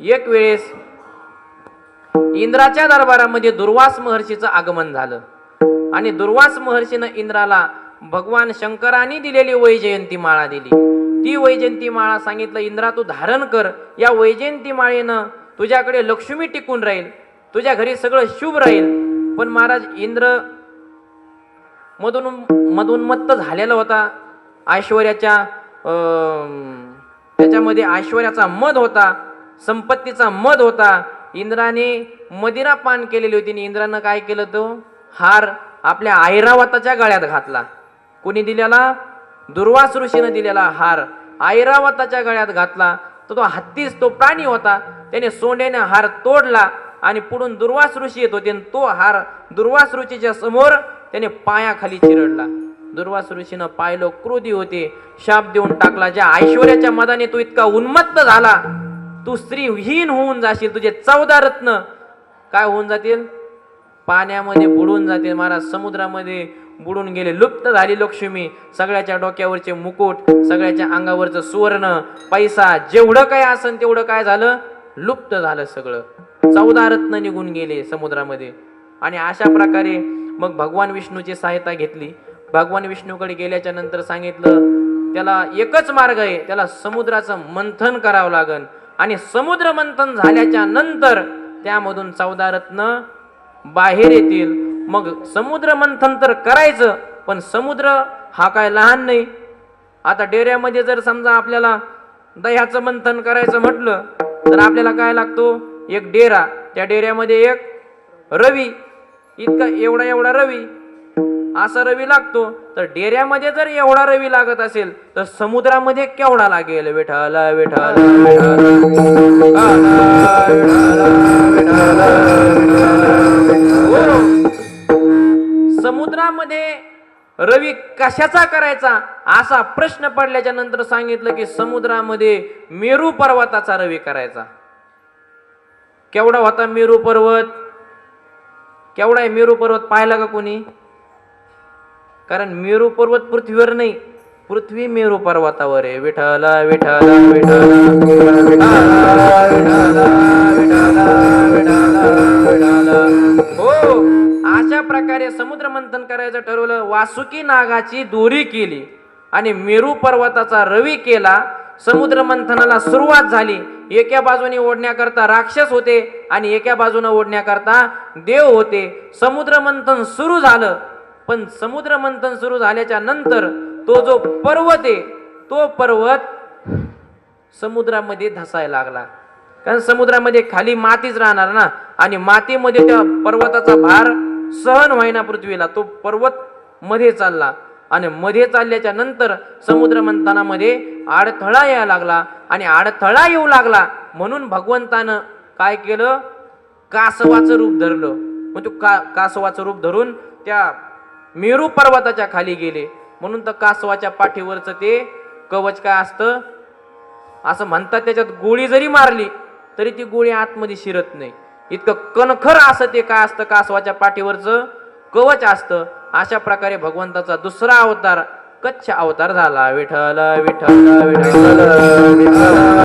एक वेळेस इंद्राच्या दरबारामध्ये दुर्वास महर्षीचं आगमन झालं. आणि दुर्वास महर्षीनं इंद्राला भगवान शंकरांनी दिलेली वैजयंती माळा दिली. ती वैजयंती माळा सांगितलं इंद्रा तू धारण कर. या वैजयंती माळेनं तुझ्याकडे लक्ष्मी टिकून राहील. तुझ्या घरी सगळं शुभ राहील. पण महाराज इंद्र मधून मधूनमत्त झालेला होता. ऐश्वर्याच्या अं, त्याच्यामध्ये ऐश्वर्याचा मध होता. संपत्तीचा मध होता. इंद्राने मदिरा पान केलेली होती आणि इंद्रानं काय केलं तो हार आपल्या ऐरावताच्या गळ्यात घातला. कोणी दिलेला? दुर्वास ऋषीनं दिलेला हार. ऐरावताच्या गळ्यात घातला. तर तो हत्तीच तो प्राणी होता. त्याने सोंड्याने हार तोडला आणि पुढून दुर्वास ऋषी येत होते आणि तो हार दुर्वास ऋषीच्या समोर त्याने पायाखाली चिरडला. दुर्वास ऋषीनं पाहिलं क्रोधी होते. शाप देऊन टाकला. ज्या ऐश्वर्याच्या मदाने तो इतका उन्मत्त झाला तू स्त्रीहीन होऊन जाशील तुझे चौदा रत्न. काय होऊन जातील? पाण्यामध्ये बुडून जातील महाराज. समुद्रामध्ये बुडून गेले. लुप्त झाली लक्ष्मी. सगळ्याच्या डोक्यावरचे मुकुट सगळ्याच्या अंगावरचं सुवर्ण पैसा जेवढं काय असन तेवढं काय झालं? लुप्त झालं सगळं. चौदा रत्न निघून गेले समुद्रामध्ये. आणि अशा प्रकारे मग भगवान विष्णूची सहायता घेतली. भगवान विष्णूकडे गेल्याच्यानंतर सांगितलं त्याला एकच मार्ग आहे. त्याला समुद्राचं मंथन करावं लागन. आणि समुद्र मंथन झाल्याच्यानंतर त्यामधून चौदा रत्न बाहेर येतील. मग समुद्र मंथन तर करायचं पण समुद्र हा काय लहान नाही. आता डेऱ्यामध्ये जर समजा आपल्याला दह्याचं मंथन करायचं म्हटलं तर आपल्याला काय लागतो? एक डेरा. त्या डेऱ्यामध्ये एक रवी. इतका एवढा एवढा रवी. असा रवी लागतो. तर डेऱ्यामध्ये जर एवढा रवी लागत असेल तर समुद्रामध्ये केवढा लागेल? विठाल विठाल समुद्रामध्ये रवी कशाचा करायचा असा प्रश्न पडल्याच्या नंतर सांगितलं की समुद्रामध्ये मेरू पर्वताचा रवी करायचा. केवढा होता मेरू पर्वत? केवढा आहे मेरू पर्वत पाहिला का कोणी? कारण मेरू पर्वत पृथ्वीवर नाही पृथ्वी मेरू पर्वतावर आहे. विठाला विठाला विठ्ठल. हो अशा प्रकारे समुद्र मंथन करायचं ठरवलं. वासुकी नागाची दोरी केली आणि मेरू पर्वताचा रवी केला. समुद्र मंथनाला सुरुवात झाली. एका बाजूने ओढण्याकरता राक्षस होते आणि एका बाजूने ओढण्याकरता देव होते. समुद्र मंथन सुरू झालं. पण समुद्र मंथन सुरू झाल्याच्यानंतर तो जो पर्वत आहे तो पर्वत समुद्रामध्ये धसायला लागला. कारण समुद्रामध्ये खाली मातीच राहणार ना. आणि मातीमध्ये त्या पर्वताचा भार सहन व्हायना पृथ्वीला. तो पर्वत मध्ये चालला. आणि मध्ये चालल्याच्या नंतर समुद्र मंथनामध्ये आडथळा यायला लागला. आणि आडथळा येऊ लागला. म्हणून भगवंतानं काय केलं? कासवाचं रूप धरलं. मग तो का कासवाचं रूप धरून त्या मेरू पर्वताच्या खाली गेले. म्हणून तर कासवाच्या पाठीवरचं ते कवच काय असतं? असं म्हणतात त्याच्यात गोळी जरी मारली तरी ती गोळी आतमध्ये शिरत नाही. इतकं कणखर असं ते काय असतं? कासवाच्या पाठीवरचं कवच असतं. अशा प्रकारे भगवंताचा दुसरा अवतार कच्छ अवतार झाला. विठ्ठल विठ्ठल विठ्ठल